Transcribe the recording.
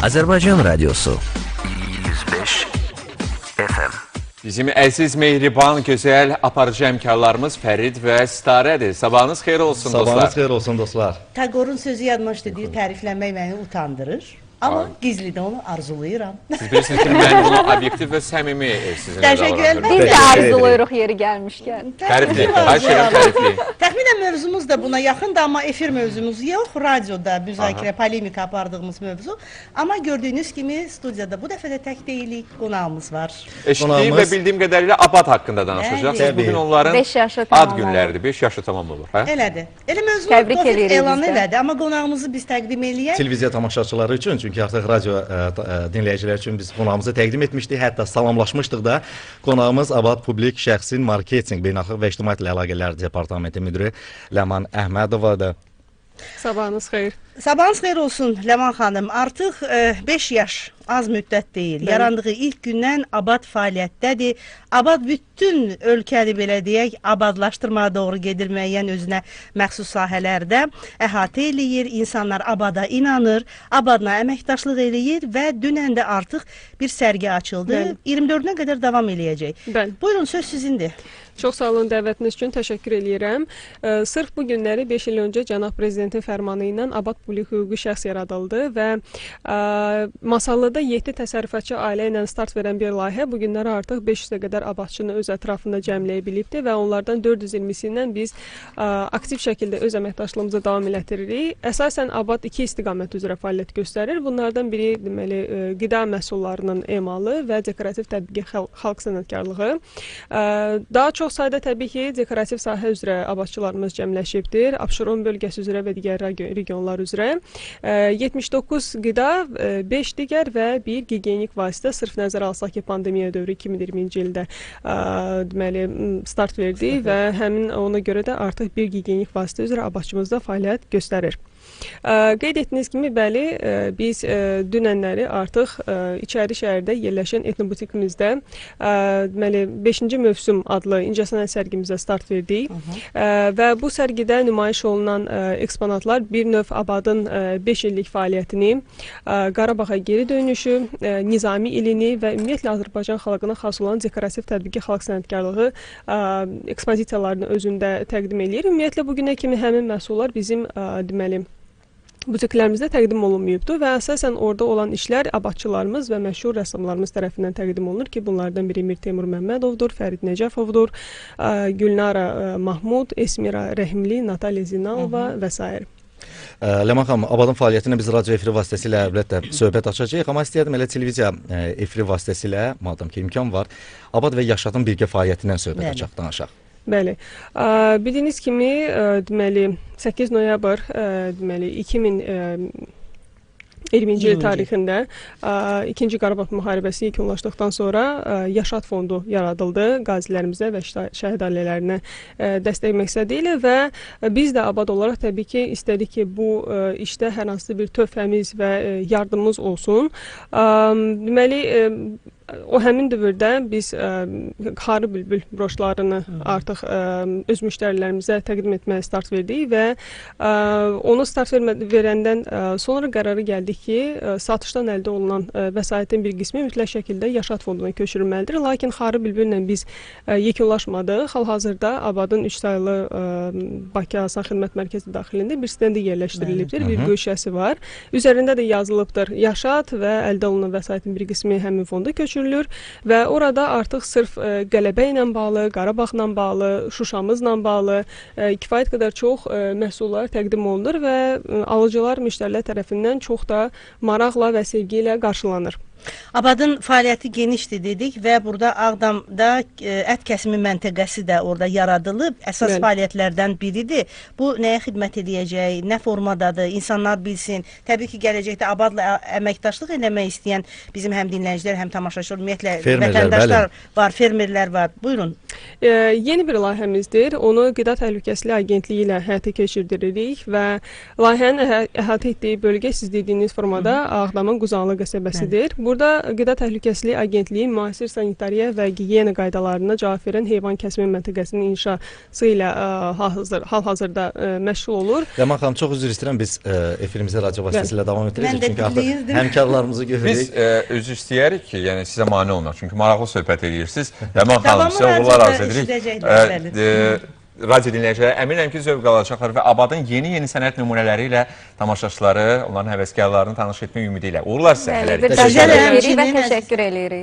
Azərbaycan Radiosu 105 FM Bizim əziz, mehriban, gözəl aparıcı həmkarlarımız Fərid və Starədir. Sabahınız xeyir olsun Sabahınız dostlar. xeyir olsun dostlar. Tagor'un sözü yadıma düşdü, deyir, təriflənmək məni utandırır. Amma gizlidə onu arzulayıram. Siz bilirsiniz ki, mən bunu obyektiv və səmimi e, sizinlə Təşəkkür ederim. davranıram. Biz də Teşekkür arzuluyuruq yeri gəlmişkən. Tərifli, xahiş edirəm tərifli. Təxminən mövzumuz da buna yaxındır, amma efir mövzumuz yox. Radioda müzakirə, polemika apardığımız mövzu. Amma gördüyünüz kimi studiyada bu dəfə də tək deyilik, qonağımız var. Və Qonağımız- bildiyim qədərilə Abad haqqında danışacaqsınız. Təbii. Bugün onların Beş yaşı ad tamam olur. günləridir. 5 yaşı tamam olur. Hə? Elədir. Elə mövzunu Təbrik Tofiq edirik elan biz də. elədi, amma qonağımızı biz təqdim eləyək. Televiziya tamaşaçıları üçün, çünki artıq radio ə, ta- ə, dinləyicilər üçün biz qonağımızı təqdim etmişdik, hətta salamlaşmışdıq da. Qonağımız Abad Publik Şəxsin Marketinq Beynəlxalq və İctimaiyyətlə Əlaqələr Departamenti müdiri Ləman Əhmədovadır. Sabahınız xeyir. Sabahınız xeyir olsun Ləman xanım. Artıq 5 yaş az müddət deyil. Bəli. Yarandığı ilk gündən Abad fəaliyyətdədir. Abad bütün ölkəni belə deyək, abadlaşdırmağa doğru gedir müəyyən özünə məxsus sahələrdə əhatə eləyir. İnsanlar Abada inanır, Abadla əməkdaşlıq eləyir və dünən də artıq bir sərgi açıldı. Bəli. 24-nə qədər davam eləyəcək. Bəli. Buyurun söz sizindir. Çox sağ olun dəvətiniz üçün təşəkkür eləyirəm. Ə, sırf bu günləri 5 il öncə cənab prezidentin fərmanı ilə Abad Publik Hüquqi Şəxs yaradıldı və ə, Masallıda 7 təsərrüfatçı ailə ilə start verən bir layihə bu günləri artıq 500-ə qədər abadçını öz ətrafında cəmləyə bilibdi və onlardan 420-sindən biz ə, aktiv şəkildə öz əməkdaşlığımızı davam elətdiririk. Əsasən Abad 2 istiqamət üzrə fəaliyyət göstərir. Bunlardan biri deməli ə, qida məhsullarının emalı və dekorativ tətbiqi xal- xalq sənətkarlığı. Ə, Daha çox sayda təbii ki, dekorativ sahə üzrə abadçılarımız cəmləşibdir. Abşeron bölgəsi üzrə və digər regi- regionlar üzrə. Ə, 79 qida, 5 digər və 1 gigiyenik vasitə sırf nəzərə alsaq ki, pandemiya dövrü 2020-ci ildə ə, deməli start verdi və həmin ona görə də artıq 1 gigiyenik vasitə üzrə abadçımızda fəaliyyət göstərir. Ə, Qeyd etdiyiniz kimi, bəli, biz dünənləri artıq içəri şəhərdə yerləşən etnobutikimizdə deməli 5-ci mövsüm adlı incəsənət sərgimizə start verdik. Və bu sərgidə nümayiş olunan eksponatlar bir növ Abadın 5 illik fəaliyyətini, Qarabağa geri dönüşü, Nizami ilini və ümumiyyətlə Azərbaycan xalqına xas olan dekorativ tətbiqi xalq sənətkarlığı ekspozisiyalarını özündə təqdim eləyir. Ümumiyyətlə bu günə kimi həmin məhsullar bizim deməli butiklərimizdə təqdim olunmayıbdı və əsasən orada olan işlər abadçılarımız və məşhur rəssamlarımız tərəfindən təqdim olunur ki, bunlardan biri Mir Teymur Məmmədovdur, Fərid Nəcəfovdur, Gülnara Mahmud, Esmira Rəhimli, Natalya Zinalova və s. Ləman xanım, Abadın fəaliyyətinə biz radio efiri vasitəsilə əlbəttə söhbət açacağıq, amma istəyirdim elə televiziya efiri vasitəsilə, madam ki, imkan var, Abad və Yaşadın birgə fəaliyyətindən söhbət açaq, danışaq. Bəli. Bildiyiniz kimi, deməli 8 noyabr deməli 2000 ə, 20-ci il 20-ci. tarixində ə, 2-ci Qarabağ müharibəsi yekunlaşdıqdan sonra ə, Yaşad fondu yaradıldı qazilərimizə və şə- şəhid ailələrinə ə, dəstək məqsədi ilə və biz də abad olaraq təbii ki, istədik ki, bu ə, işdə hər hansı bir töhfəmiz və ə, yardımımız olsun. Ə, deməli ə, o həmin dövrdə biz ə, xarı bülbül broşlarını artıq ə, öz müştərilərimizə təqdim etməyə start verdik və ə, onu start vermə, verəndən ə, sonra qərara gəldik ki, ə, satışdan əldə olunan ə, vəsaitin bir qismi mütləq şəkildə Yaşad fonduna köçürülməlidir. Lakin xarı bülbüllə biz ə, yekunlaşmadıq. Hal-hazırda Abadın 3 saylı ə, Bakı Asan Xidmət Mərkəzi daxilində bir stendi yerləşdirilibdir, bir güşəsi var. Üzərində də yazılıbdır Yaşad və əldə olunan vəsaitin bir qismi həmin fonda köçürülür və orada artıq sırf ə, qələbə ilə bağlı, Qarabağla bağlı, Şuşamızla bağlı ə, kifayət qədər çox ə, məhsullar təqdim olunur və alıcılar müştərilər tərəfindən çox da maraqla və sevgi ilə qarşılanır. Abadın fəaliyyəti genişdir dedik və burada Ağdamda e, ət kəsimi məntəqəsi də orada yaradılıb. Əsas Bəli. fəaliyyətlərdən biridir. Bu nəyə xidmət edəcək, nə formadadır, insanlar bilsin. Təbii ki, gələcəkdə Abadla əməkdaşlıq etmək istəyən bizim həm dinləyicilər, həm tamaşaçılar, ümumiyyətlə Fermerlər, vətəndaşlar var, fermerlər var. Buyurun. E, yeni bir layihəmizdir. Onu Qida Təhlükəsizliyi Agentliyi ilə həyata keçirdiririk və layihənin əha- əhatə etdiyi bölgə siz dediyiniz formada Ağdamın Quzanlı qəsəbəsidir. Bu Burada Qida Təhlükəsizliyi Agentliyi müasir sanitariya və gigiyena qaydalarına cavab verən heyvan kəsimi məntəqəsinin inşası ilə ə, hal-hazır hal-hazırda ə, məşğul olur. Ləman xanım çox üzr istəyirəm biz ə, efirimizi radio vasitəsilə davam də çünki artıq dinləyirdim. həmkarlarımızı Biz görürük. e, üzr istəyərik ki, yəni sizə mane olmaq. Çünki maraqlı söhbət edirsiniz. Ləman xanım sizə uğurlar arzu edirik. E, bəli. e, radio dinləyiciləri əminəm ki, zövq alacaqlar və Abadın yeni-yeni sənət nümunələri ilə tamaşaçıları, onların həvəskarlarını tanış etmək ümidi ilə. Uğurlar sizə. Hələlik. Təşəkkür edirik və təşəkkür edirik.